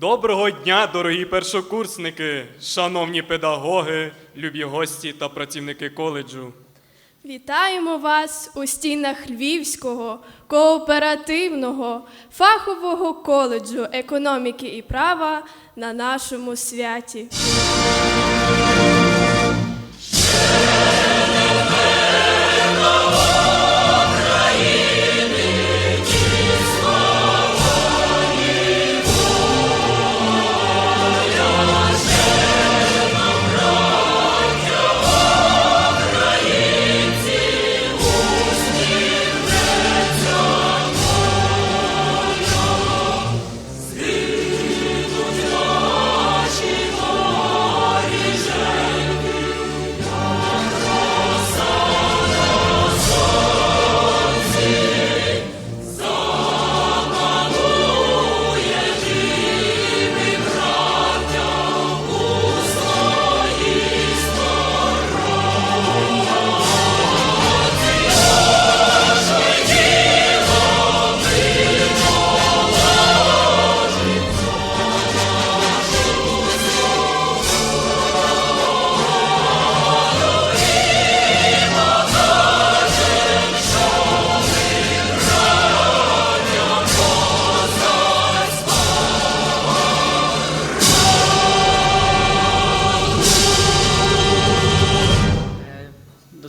Доброго дня, дорогі першокурсники, шановні педагоги, любі гості та працівники коледжу. Вітаємо вас у стінах Львівського кооперативного фахового коледжу економіки і права на нашому святі.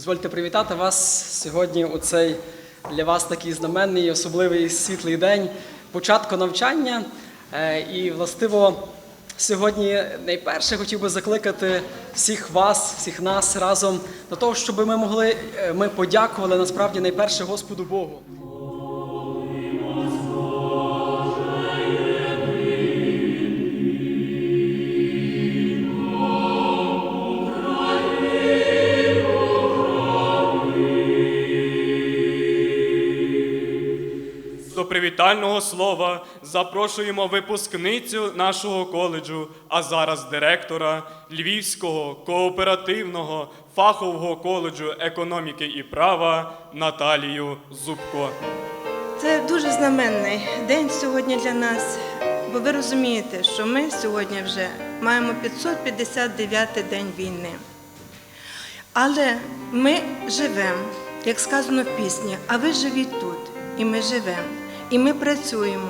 Дозвольте привітати вас сьогодні у цей для вас такий знаменний, особливий світлий день початку навчання. Е, І, властиво, сьогодні найперше хотів би закликати всіх вас, всіх нас разом до того, щоб ми могли, е, ми подякували насправді найперше Господу Богу. Привітального слова запрошуємо випускницю нашого коледжу, а зараз директора Львівського кооперативного фахового коледжу економіки і права Наталію Зубко. Це дуже знаменний день сьогодні для нас, бо ви розумієте, що ми сьогодні вже маємо 559-й день війни. Але ми живемо, як сказано в пісні, а ви живіть тут, і ми живемо, і ми працюємо.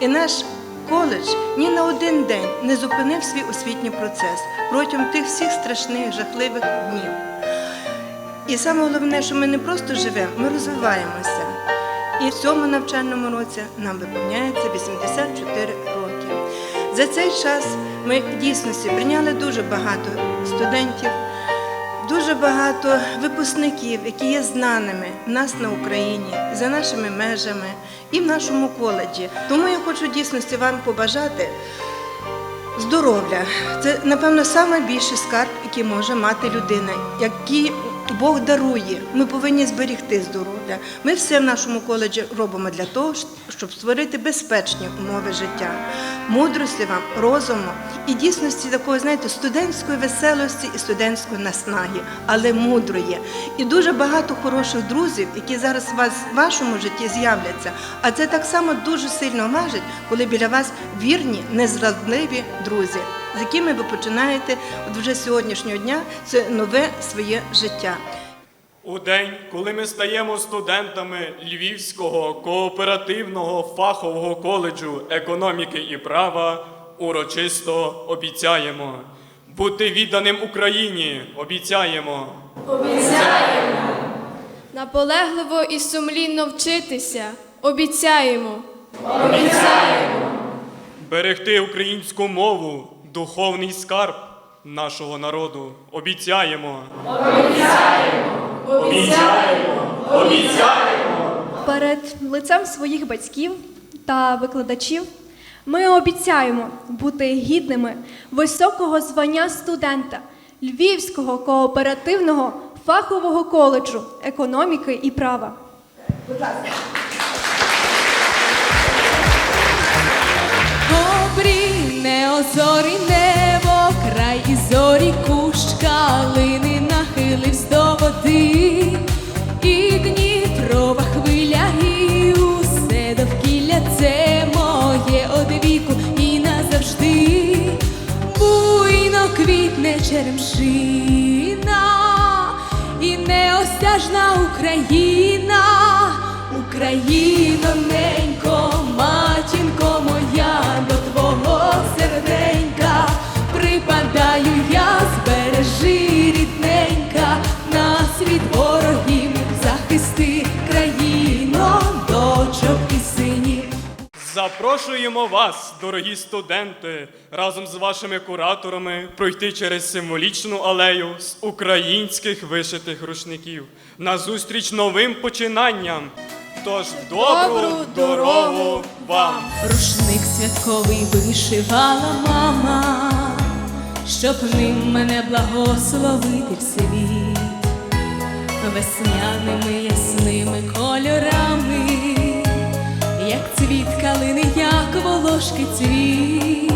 І наш коледж ні на один день не зупинив свій освітній процес протягом тих всіх страшних, жахливих днів. І саме головне, що ми не просто живемо, ми розвиваємося. І в цьому навчальному році нам виповняється 84 роки. За цей час ми дійсно прийняли дуже багато студентів, дуже багато випускників, які є знаними в нас на Україні, за нашими межами і в нашому коледжі. Тому я хочу дійсності вам побажати здоров'я. Це, напевно, найбільший скарб, який може мати людина, який Бог дарує. Ми повинні зберегти здоров'я. Ми все в нашому коледжі робимо для того, щоб створити безпечні умови життя, мудрості вам, розуму і дійсності такої, знаєте, студентської веселості і студентської наснаги, але мудрої. І дуже багато хороших друзів, які зараз у вас в вашому житті з'являться. А це так само дуже сильно важить, коли біля вас вірні, незрадливі друзі, з якими ви починаєте от вже сьогоднішнього дня це нове своє життя. У день, коли ми стаємо студентами Львівського кооперативного фахового коледжу економіки і права, урочисто обіцяємо бути відданим Україні. Обіцяємо. Обіцяємо. Наполегливо і сумлінно вчитися. Обіцяємо. Обіцяємо. Берегти українську мову, духовний скарб нашого народу. Обіцяємо. Перед лицем своїх батьків та викладачів ми обіцяємо бути гідними високого звання студента Львівського кооперативного фахового коледжу економіки і права. Добрі схиливсь до води, і гнітрова хвиля, і усе довкілля це моє одвіку і назавжди буйно квітне черемшина, і неосяжна Україна, Україна ненько, моя, до твого серденька припадаю я збережу нас від ворогів захисти країно, дочок і синів. Запрошуємо вас, дорогі студенти, разом з вашими кураторами пройти через символічну алею з українських вишитих рушників на зустріч новим починанням. Тож добру, Добру дорогу вам! Рушник святковий вишивала мама, щоб ним мене благословити в світ, весняними ясними кольорами, як цвіт калини, як волошки цвіт,